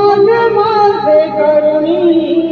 মাঝে মাঝে করুণী।